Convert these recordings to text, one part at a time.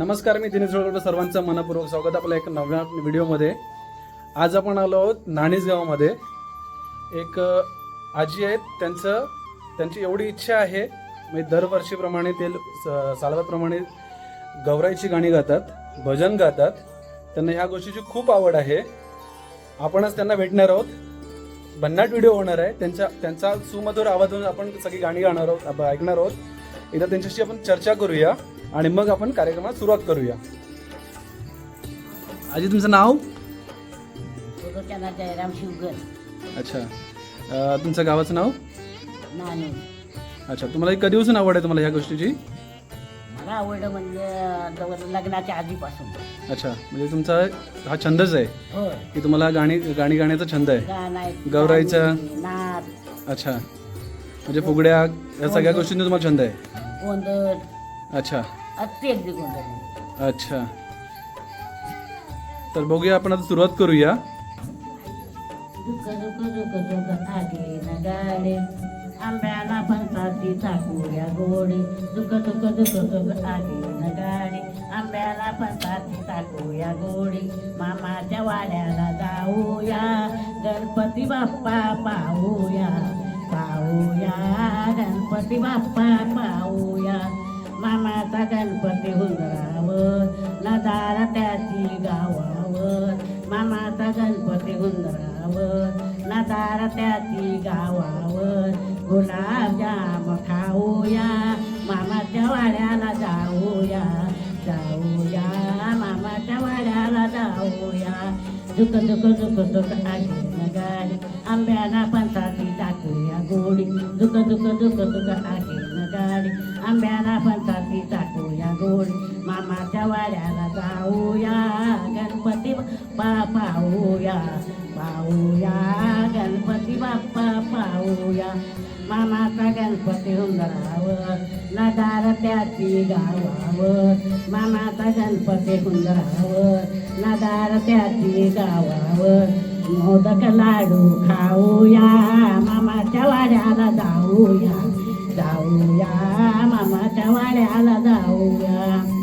नमस्कार मी दिनेश जोळकर सर्वांचं मनपूर्वक स्वागत. आपल्या एक नव्या व्हिडिओमध्ये आज आपण आलो आहोत नाणीसगावामध्ये एक आजी आहेत त्यांचं त्यांची एवढी इच्छा आहे म्हणजे दरवर्षीप्रमाणे ते स- सालवाप्रमाणे गौराईची गाणी गातात भजन गातात. त्यांना ह्या गोष्टीची खूप आवड आहे. आपणच त्यांना भेटणार आहोत. भन्नाट व्हिडिओ होणार आहे. त्यांच्या त्यांचा सुमधुर आवाजून आपण सगळी गाणी गाणार आहोत ऐकणार आहोत. एकदा त्यांच्याशी आपण चर्चा करूया. आणि मग आपण कार्यक्रमात सुरुवात करूया. आजी तुमचं नाव? जयराम शिवगर अच्छा. अं, तुमचं गावाचं नाव? अच्छा तुम्हाला कधी कधीपासून आवड आहे तुम्हाला ह्या गोष्टीची? मला आवडलं म्हणजे जवळ लग्नाच्या आधीपासून. अच्छा म्हणजे तुमचा हा छंदच आहे. होय की तुम्हाला गाणी गाणी गाण्याचा छंद आहे. गाणं गौराईचं? नाच अच्छा. म्हणजे फुगड्या या सगळ्या गोष्टींचा तुम्हाला छंद आहे. गोंधळ. अच्छा. अति अगदी गोंधळ अच्छा. तर बघूया आपण आता सुरुवात करूया. दुःख दुःख दुःख दुःख आगे न गाडे आंब्याला फणसाची चाकूया गोडी. दुःख दुःख दुःख दुःख आगे न गाडी आंब्याला फणसाची चाकूया गोडी. मामाच्या वाड्याला जाऊया. गणपती बाप्पा पाहूया. पाहूया. गणपती बाप्पा पाहूया. मामाचा गणपती हुंदरावर नदारा त्याची गावावर. मामाचा गणपती हुंदरावर नदारा त्याची गावावर. गुलाबजाम खाऊया मामाच्या वाड्याला जाऊया जाऊया. मामाच्या वाड्याला जाऊया. दुख दुख दुख दुख आगे गाडी आंब्याला पंचाची टाकूया गोडी. दुख दुख दुख दुख आगे गाडी आंब्याला पंचाची टाकूया गोडी. मामाच्या वाड्याला जाऊया. गणपती बाप्पा पाहूया. पाहूया. गणपती बाप्पा पाहूया. मामाचा गणपती हुंदरावर नदार त्याची गावावर. मामाचा गणपती हुंदरावर नदार त्याची गावावर. मोदक लाडू खाऊया. मामाच्या वाड्याला जाऊया. जाऊया मामाच्या वाड्याला जाऊया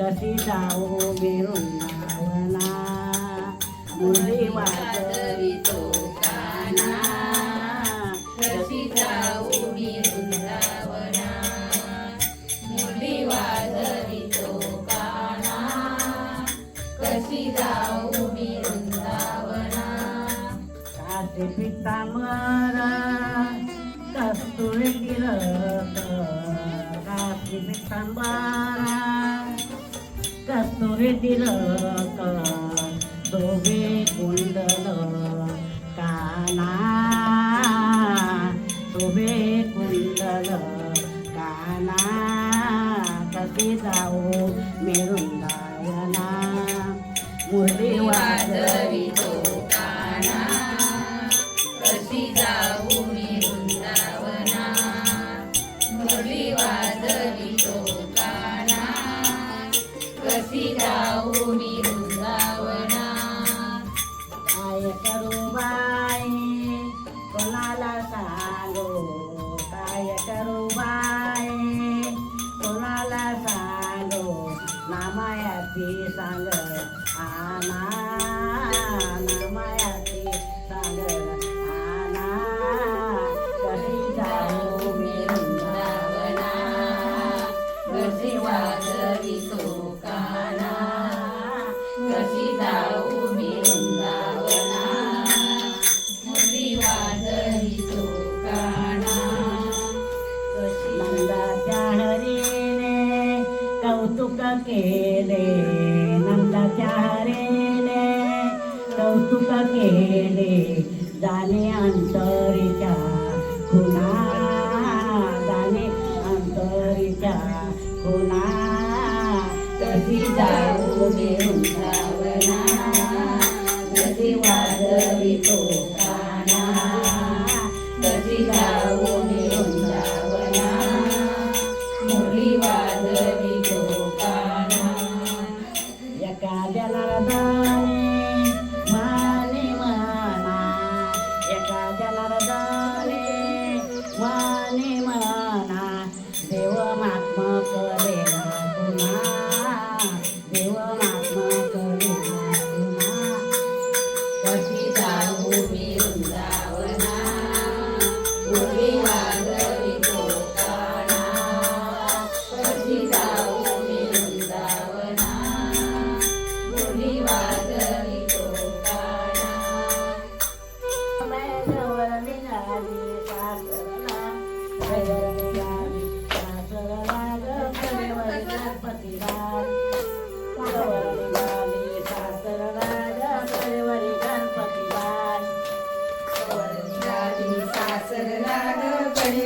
कशी जाऊ मिरुंदावना मुरली वाजवितो काना कशी जाऊ मी वृंदावना मुरली वाजवितो काना कशी जाऊ मी वृंदावना काशी पितांबर कस्तुरी गिरत काशी मारा कस्तुरी तिलक दोघे कुंडल काना तोबे कुंडल काना कसे जाऊ गायना? मुरली वाजवितो वाजवितो काना कशी जाऊ मी तुका केले जाले अंतरिच्या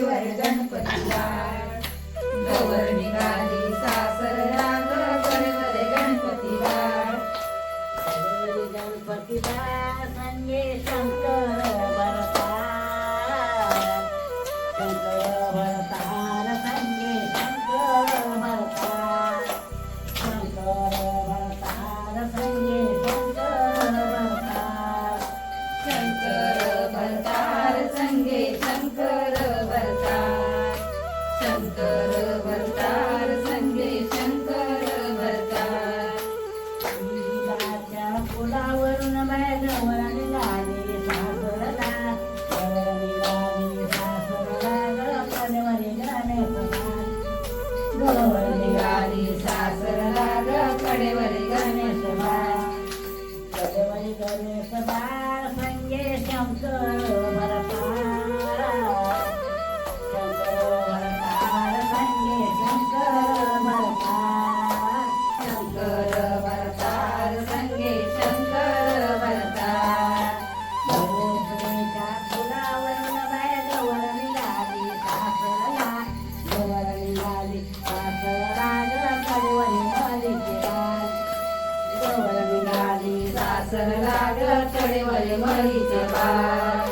देवर गणपतीला गवर निघाली सासर राग गणपतीला गणपतीला the सासर लागलकडे वय मरीच पाय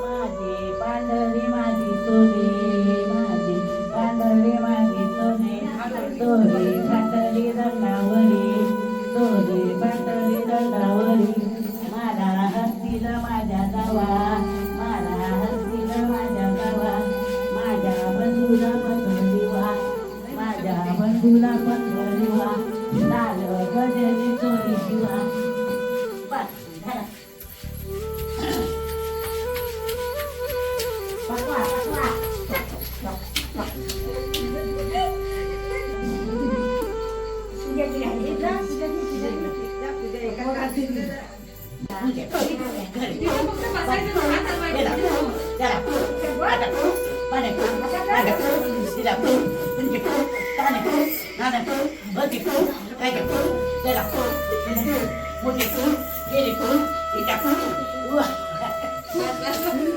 माझी पांढरी माझी तुरी Multiple, beautiful, it's Wah.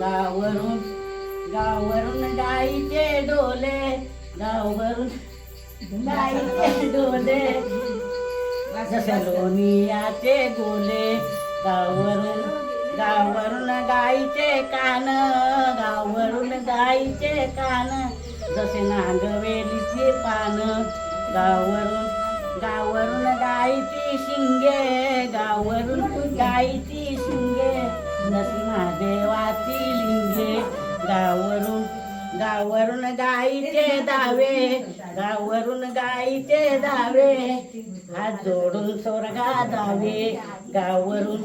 गावरून गावरून गाईचे डोले गावरून गाईचे डोले. जसे लोणियाचे डोले गावरून गावरून गाईचे कान गावरून गाईचे कान. जसे नागवेलीचे पान गावरून गावरून गाईची शिंगे गावरून गाईची गावरून गावरून गाईचे दावे गावरून गाईचे दावे. हात जोडून स्वर्गा दावे गावरून